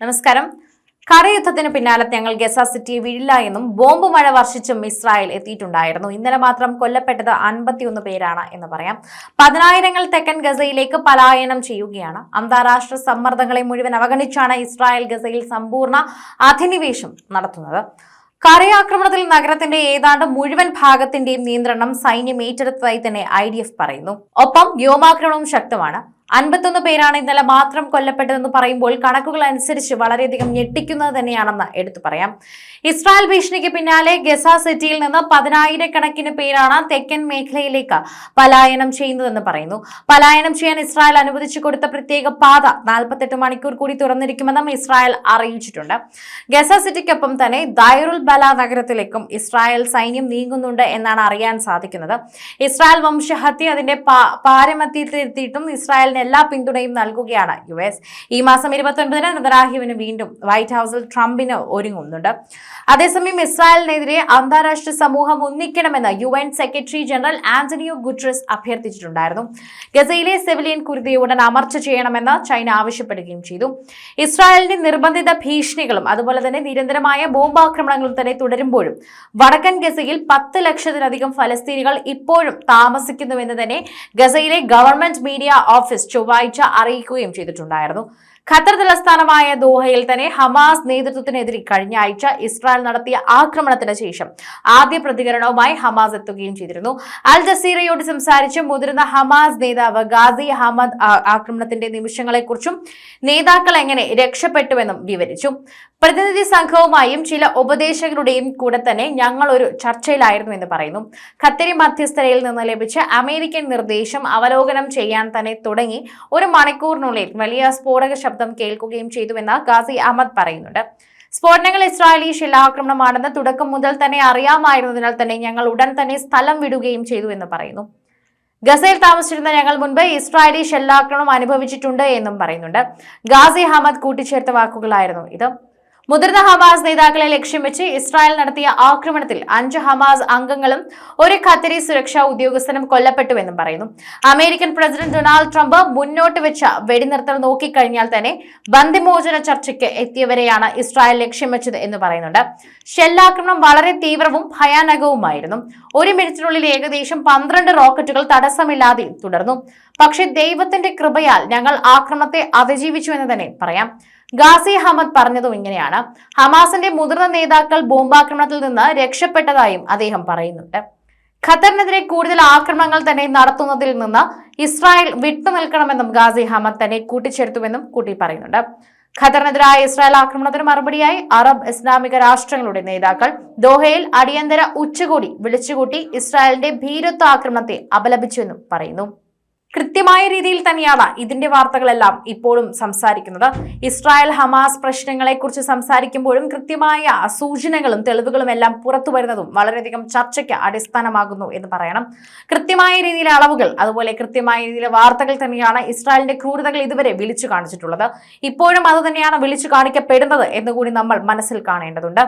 നമസ്കാരം. കരയുദ്ധത്തിന് പിന്നാലെ ഞങ്ങൾ ഗസ സിറ്റിയെ വീഴില്ല എന്നും ബോംബ് മഴ വർഷിച്ചും ഇസ്രായേൽ എത്തിയിട്ടുണ്ടായിരുന്നു. ഇന്നലെ മാത്രം കൊല്ലപ്പെട്ടത് അൻപത്തിയൊന്ന് പേരാണ് എന്ന് പറയാം. പതിനായിരങ്ങൾ തെക്കൻ ഗസയിലേക്ക് പലായനം ചെയ്യുകയാണ്. അന്താരാഷ്ട്ര സമ്മർദ്ദങ്ങളെ മുഴുവൻ അവഗണിച്ചാണ് ഇസ്രായേൽ ഗസയിൽ സമ്പൂർണ അധിനിവേശം നടത്തുന്നത്. കരയാക്രമണത്തിൽ നഗരത്തിന്റെ ഏതാണ്ട് മുഴുവൻ ഭാഗത്തിന്റെയും നിയന്ത്രണം സൈന്യം ഏറ്റെടുത്തതായി തന്നെ ഐ പറയുന്നു. ഒപ്പം വ്യോമാക്രമണവും ശക്തമാണ്. അൻപത്തൊന്ന് പേരാണ് ഇന്നലെ മാത്രം കൊല്ലപ്പെട്ടതെന്ന് പറയുമ്പോൾ കണക്കുകൾ അനുസരിച്ച് വളരെയധികം ഞെട്ടിക്കുന്നത് തന്നെയാണെന്ന് എടുത്തു പറയാം. ഇസ്രായേൽ ഭീഷണിക്ക് പിന്നാലെ ഗസ സിറ്റിയിൽ നിന്ന് പതിനായിരക്കണക്കിന് പേരാണ് തെക്കൻ മേഖലയിലേക്ക് പലായനം ചെയ്യുന്നതെന്ന് പറയുന്നു. പലായനം ചെയ്യാൻ ഇസ്രായേൽ അനുവദിച്ചു കൊടുത്ത പ്രത്യേക പാത നാൽപ്പത്തെട്ട് മണിക്കൂർ കൂടി തുറന്നിരിക്കുമെന്നും ഇസ്രായേൽ അറിയിച്ചിട്ടുണ്ട്. ഗസ സിറ്റിക്കൊപ്പം തന്നെ ദൈറുൽ ബല നഗരത്തിലേക്കും ഇസ്രായേൽ സൈന്യം നീങ്ങുന്നുണ്ട് എന്നാണ് അറിയാൻ സാധിക്കുന്നത്. ഇസ്രായേൽ വംശഹത്യ അതിന്റെ പാരമത്യത്തിലെത്തിയിട്ടും പാരമത്യത്തിലെത്തിയിട്ടും എല്ലാ പിന്തുണയും നൽകുകയാണ് യു എസ്. ഈ മാസം ഇരുപത്തൊൻപതിന് നെതന്യാഹുവിന് വീണ്ടും വൈറ്റ് ഹൌസിൽ ട്രംപിന് ഒരുങ്ങുന്നുണ്ട്. അതേസമയം ഇസ്രായേലിനെതിരെ അന്താരാഷ്ട്ര സമൂഹം ഒന്നിക്കണമെന്ന് U N secretary general Antonio Guterres അഭ്യർത്ഥിച്ചിട്ടുണ്ടായിരുന്നു. ഗസയിലെ സിവിലിയൻ കുരുതിയെ ഉടൻ അമർച്ച ചെയ്യണമെന്ന് ചൈന ആവശ്യപ്പെടുകയും ചെയ്തു. ഇസ്രായേലിന്റെ നിർബന്ധിത ഭീഷണികളും അതുപോലെ തന്നെ നിരന്തരമായ ബോംബാക്രമണങ്ങളും തന്നെ തുടരുമ്പോഴും വടക്കൻ ഗസയിൽ പത്ത് ലക്ഷത്തിലധികം ഫലസ്തീനികൾ ഇപ്പോഴും താമസിക്കുന്നുവെന്ന് തന്നെ ഗസയിലെ ഗവൺമെന്റ് മീഡിയ ഓഫീസ് ചൊവ്വാഴ്ച അറിയിക്കുകയും ചെയ്തിട്ടുണ്ടായിരുന്നു. ഖത്തർ തലസ്ഥാനമായ ദോഹയിൽ തന്നെ ഹമാസ് നേതൃത്വത്തിനെതിരെ കഴിഞ്ഞ ആഴ്ച ഇസ്രായേൽ നടത്തിയ ആക്രമണത്തിന് ശേഷം ആദ്യ പ്രതികരണവുമായി ഹമാസ് എത്തുകയും ചെയ്തിരുന്നു. അൽ ജസീറയോട് സംസാരിച്ച മുതിർന്ന ഹമാസ് നേതാവ് ഗാസി അഹമ്മദ് ആക്രമണത്തിന്റെ നിമിഷങ്ങളെക്കുറിച്ചും നേതാക്കൾ എങ്ങനെ രക്ഷപ്പെട്ടുവെന്നും വിവരിച്ചു. പ്രതിനിധി സംഘവുമായും ചില ഉപദേശകരുടെയും കൂടെ തന്നെ ഞങ്ങൾ ഒരു ചർച്ചയിലായിരുന്നു എന്ന് പറയുന്നു. ഖത്തരി മധ്യസ്ഥരയിൽ നിന്ന് ലഭിച്ച അമേരിക്കൻ നിർദ്ദേശം അവലോകനം ചെയ്യാൻ തന്നെ തുടങ്ങി. ഒരു മണിക്കൂറിനുള്ളിൽ വലിയ സ്ഫോടക ശബ്ദം കേൾക്കുകയും ചെയ്തുവെന്ന് ഗാസി അഹമ്മദ് പറയുന്നുണ്ട്. സ്ഫോടനങ്ങൾ ഇസ്രായേലി ശിലാക്രമണമാണെന്ന് തുടക്കം മുതൽ തന്നെ അറിയാമായിരുന്നതിനാൽ തന്നെ ഞങ്ങൾ ഉടൻ തന്നെ സ്ഥലം വിടുകയും ചെയ്തു എന്ന് പറയുന്നു. ഗസയിൽ താമസിച്ചിരുന്ന ഞങ്ങൾ മുൻപ് ഇസ്രായേലി ഷെല്ലാക്രമണം അനുഭവിച്ചിട്ടുണ്ട് എന്നും പറയുന്നുണ്ട്. ഗാസി അഹമ്മദ് കൂട്ടിച്ചേർത്ത വാക്കുകളായിരുന്നു ഇത്. മുതിർന്ന ഹമാസ് നേതാക്കളെ ലക്ഷ്യം വെച്ച് ഇസ്രായേൽ നടത്തിയ ആക്രമണത്തിൽ അഞ്ച് ഹമാസ് അംഗങ്ങളും ഒരു ഖത്തരി സുരക്ഷാ ഉദ്യോഗസ്ഥനും കൊല്ലപ്പെട്ടുവെന്നും പറയുന്നു. അമേരിക്കൻ പ്രസിഡന്റ് ഡൊണാൾഡ് ട്രംപ് മുന്നോട്ട് വെച്ച വെടിനിർത്തൽ നോക്കിക്കഴിഞ്ഞാൽ തന്നെ ബന്ധിമോചന ചർച്ചയ്ക്ക് എത്തിയവരെയാണ് ഇസ്രായേൽ ലക്ഷ്യം വെച്ചത് എന്ന് പറയുന്നുണ്ട്. ഷെല്ലാക്രമണം വളരെ തീവ്രവും ഭയാനകവുമായിരുന്നു. ഒരു മിനിറ്റിനുള്ളിൽ ഏകദേശം പന്ത്രണ്ട് റോക്കറ്റുകൾ തടസ്സമില്ലാതെ തുടർന്നു. പക്ഷേ ദൈവത്തിന്റെ കൃപയാൽ ഞങ്ങൾ ആക്രമണത്തെ അതിജീവിച്ചു എന്ന് തന്നെ പറയാം. ഗാസി അഹമ്മദ് പറഞ്ഞതും ഇങ്ങനെയാണ്. ഹമാസിന്റെ മുതിർന്ന നേതാക്കൾ ബോംബാക്രമണത്തിൽ നിന്ന് രക്ഷപ്പെട്ടതായും അദ്ദേഹം പറയുന്നുണ്ട്. ഖത്തറിനെതിരെ കൂടുതൽ ആക്രമണങ്ങൾ തന്നെ നടത്തുന്നതിൽ നിന്ന് ഇസ്രായേൽ വിട്ടുനിൽക്കണമെന്നും ഗാസി അഹമ്മദ് തന്നെ കൂട്ടിച്ചേർത്തുവെന്നും കൂട്ടി പറയുന്നുണ്ട്. ഖത്തറിനെതിരായ ഇസ്രായേൽ ആക്രമണത്തിന് മറുപടിയായി അറബ് ഇസ്ലാമിക രാഷ്ട്രങ്ങളുടെ നേതാക്കൾ ദോഹയിൽ അടിയന്തര ഉച്ചകോടി വിളിച്ചുകൂട്ടി ഇസ്രായേലിന്റെ ഭീരത്വ ആക്രമണത്തെ അപലപിച്ചുവെന്നും പറയുന്നു. കൃത്യമായ രീതിയിൽ തന്നെയാണ് ഇതിന്റെ വാർത്തകളെല്ലാം ഇപ്പോഴും സംസാരിക്കുന്നത്. ഇസ്രായേൽ ഹമാസ് പ്രശ്നങ്ങളെ കുറിച്ച് സംസാരിക്കുമ്പോഴും കൃത്യമായ സൂചനകളും തെളിവുകളും എല്ലാം പുറത്തു വരുന്നതും വളരെയധികം ചർച്ചയ്ക്ക് അടിസ്ഥാനമാകുന്നു എന്ന് പറയണം. കൃത്യമായ രീതിയിലെ അളവുകൾ അതുപോലെ കൃത്യമായ രീതിയിലെ വാർത്തകൾ തന്നെയാണ് ഇസ്രായേലിന്റെ ക്രൂരതകൾ ഇതുവരെ വിളിച്ചു കാണിച്ചിട്ടുള്ളത്. ഇപ്പോഴും അത് തന്നെയാണ് വിളിച്ചു കാണിക്കപ്പെടുന്നത് എന്നുകൂടി നമ്മൾ മനസ്സിൽ കാണേണ്ടതുണ്ട്.